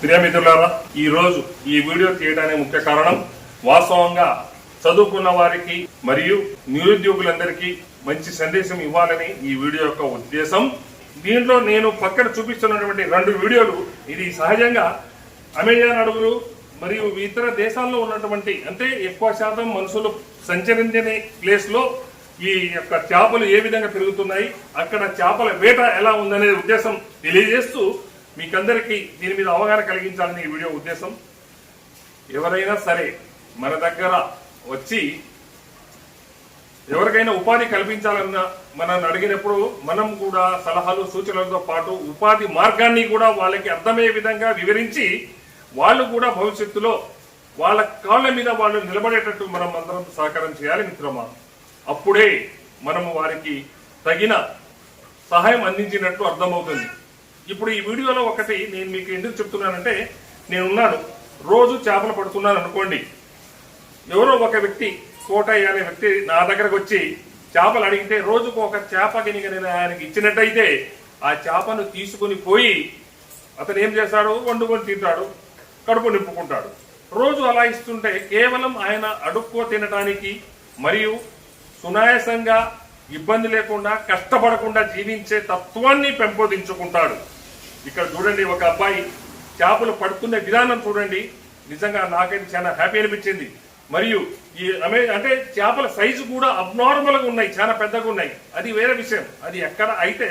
ప్రియమిత్రులారా ఈరోజు ఈ వీడియో తీయడానికి ముఖ్య కారణం వాస్తవంగా చదువుకున్న వారికి మరియు నిరుద్యోగులందరికీ మంచి సందేశం ఇవ్వాలని ఈ వీడియో యొక్క ఉద్దేశం. దీంట్లో నేను పక్కన చూపిస్తున్నటువంటి రెండు వీడియోలు ఇది సహజంగా అమెజాన్ అడవులు మరియు ఇతర దేశాల్లో ఉన్నటువంటి అంటే ఎక్కువ శాతం మనుషులు సంచరించని ప్లేస్లో ఈ యొక్క చేపలు ఏ విధంగా పెరుగుతున్నాయి అక్కడ చేపల వేట ఎలా ఉందనే ఉద్దేశం తెలియజేస్తూ మీకందరికీ దీని మీద అవగాహన కలిగించాలని ఈ వీడియో ఉద్దేశం. ఎవరైనా సరే మన దగ్గర వచ్చి ఎవరికైనా ఉపాధి కల్పించాలన్న మనల్ని అడిగినప్పుడు మనం కూడా సలహాలు సూచనలతో పాటు ఉపాధి మార్గాన్ని కూడా వాళ్ళకి అర్థమయ్యే విధంగా వివరించి వాళ్ళు కూడా భవిష్యత్తులో వాళ్ళ కాళ్ళ మీద వాళ్ళు నిలబడేటట్టు మనం అందరం సహకారం చేయాలి మిత్రమా? అప్పుడే మనము వారికి తగిన సహాయం అందించినట్టు అర్థమవుతుంది. ఇప్పుడు ఈ వీడియోలో ఒకటి నేను మీకు ఎందుకు చెప్తున్నానంటే నేనున్నాను. రోజు చేపలు పడుతున్నాను అనుకోండి. ఎవరో ఒక వ్యక్తి కోటయ్య అనే వ్యక్తి నా దగ్గరకు వచ్చి చేపలు అడిగితే రోజుకు ఒక చేప గినిక నేను ఆయనకి ఇచ్చినట్టయితే ఆ చేపను తీసుకుని పోయి అతను ఏం చేస్తాడు? వండుకొని తింటాడు కడుపు నింపుకుంటాడు. రోజు అలా ఇస్తుంటే కేవలం ఆయన అడుక్కో తినడానికి మరియు సునాయాసంగా ఇబ్బంది లేకుండా కష్టపడకుండా జీవించే తత్వాన్ని పెంపొందించుకుంటాడు. ఇక్కడ చూడండి ఒక అబ్బాయి చేపలు పడుతున్న విధానం చూడండి. నిజంగా నాకైతే చాలా హ్యాపీ అనిపించింది. మరియు ఈ అంటే చేపల సైజు కూడా అబ్నార్మల్గా ఉన్నాయి చాలా పెద్దగా ఉన్నాయి. అది వేరే విషయం. అది ఎక్కడ అయితే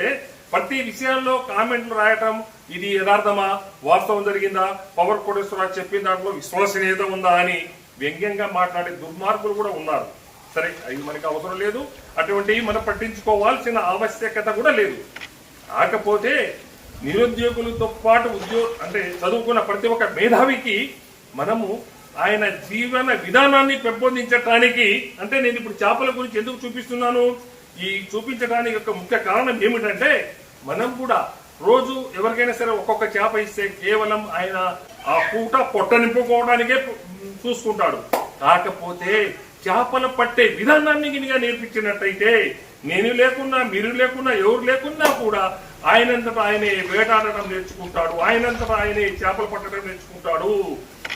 ప్రతి విషయాల్లో కామెంట్లు రాయటం ఇది యథార్థమా? వాస్తవం జరిగిందా? పవర్ కోటేశ్వరరావు చెప్పిన దాంట్లో విశ్వసనీయత ఉందా అని వ్యంగ్యంగా మాట్లాడే దుర్మార్గులు కూడా ఉన్నారు. సరే అవి మనకి అవసరం లేదు. అటువంటివి మనం పట్టించుకోవాల్సిన ఆవశ్యకత కూడా లేదు. కాకపోతే నిరుద్యోగులతో పాటు ఉద్యోగ అంటే చదువుకున్న ప్రతి ఒక్క మేధావికి మనము ఆయన జీవన విధానాన్ని పెంపొందించటానికి అంటే నేను ఇప్పుడు చేపల గురించి ఎందుకు చూపిస్తున్నాను? ఈ చూపించడానికి యొక్క ముఖ్య కారణం ఏమిటంటే మనం కూడా రోజు ఎవరికైనా సరే ఒక్కొక్క చేప ఇస్తే కేవలం ఆయన ఆ పూట పొట్ట నింపుకోవడానికే చూసుకుంటాడు. కాకపోతే చేపలు పట్టే విధానాన్ని గినిగా నేర్పించినట్టయితే నేను లేకున్నా మీరు లేకున్నా ఎవరు లేకున్నా కూడా ఆయనంతటా ఆయనే వేటాడటం నేర్చుకుంటాడు ఆయనంతటా ఆయనే చేపలు పట్టడం నేర్చుకుంటాడు.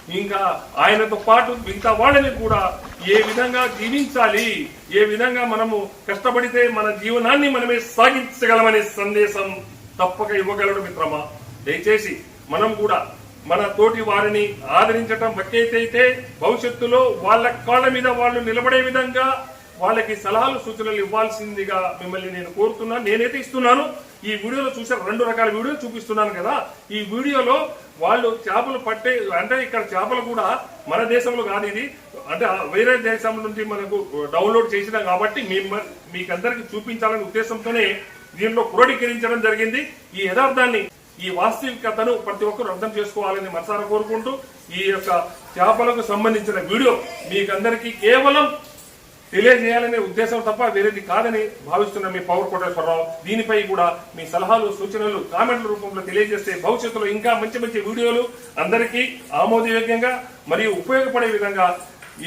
ఇంకా ఆయనతో పాటు మిగతా వాళ్ళని కూడా ఏ విధంగా జీవించాలి ఏ విధంగా మనము కష్టపడితే మన జీవనాన్ని మనమే సాగించగలమనే సందేశం తప్పక ఇవ్వగలడు మిత్రమా? దయచేసి మనం కూడా మన తోటి వారిని ఆదరించటం ఒకేతైతే భవిష్యత్తులో వాళ్ళ కాళ్ళ మీద వాళ్ళు నిలబడే విధంగా వాళ్ళకి సలహాలు సూచనలు ఇవ్వాల్సిందిగా మిమ్మల్ని నేను కోరుతున్నాను నేనైతే ఇస్తున్నాను. ఈ వీడియోలో చూసారు రెండు రకాల వీడియోలు చూపిస్తున్నాను కదా. ఈ వీడియోలో వాళ్ళు చేపలు పట్టే అంటే ఇక్కడ చేపలు కూడా మన దేశంలో కాదు ఇది. అంటే వేరే దేశం నుంచి మనకు డౌన్లోడ్ చేసినాం కాబట్టి మేము మీకందరికి చూపించాలనే ఉద్దేశంతోనే దీనిలో క్రోడీకరించడం జరిగింది. ఈ యథార్థాన్ని ఈ వాస్తవికతను ప్రతి ఒక్కరు అర్థం చేసుకోవాలని మనసారా కోరుకుంటూ ఈ యొక్క చేపలకు సంబంధించిన వీడియో మీకందరికీ కేవలం తెలియజేయాలనే ఉద్దేశం తప్ప వేరేది కాదని భావిస్తున్న మీ పవర్ కోటేశ్వరరావు దీనిపై కూడా మీ సలహాలు సూచనలు కామెంట్ల రూపంలో తెలియజేస్తే భవిష్యత్తులో ఇంకా మంచి మంచి వీడియోలు అందరికీ ఆమోదయోగ్యంగా మరియు ఉపయోగపడే విధంగా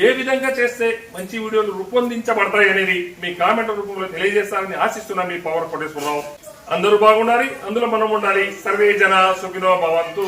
ఏ విధంగా చేస్తే మంచి వీడియోలు రూపొందించబడతాయి అనేది మీ కామెంట్ రూపంలో తెలియజేస్తారని ఆశిస్తున్నా మీ పవర్ కోటేశ్వరరావు అందరూ బాగుండాలి అందులో మనం ఉండాలి. సర్వే జన సుఖినో భవంతు.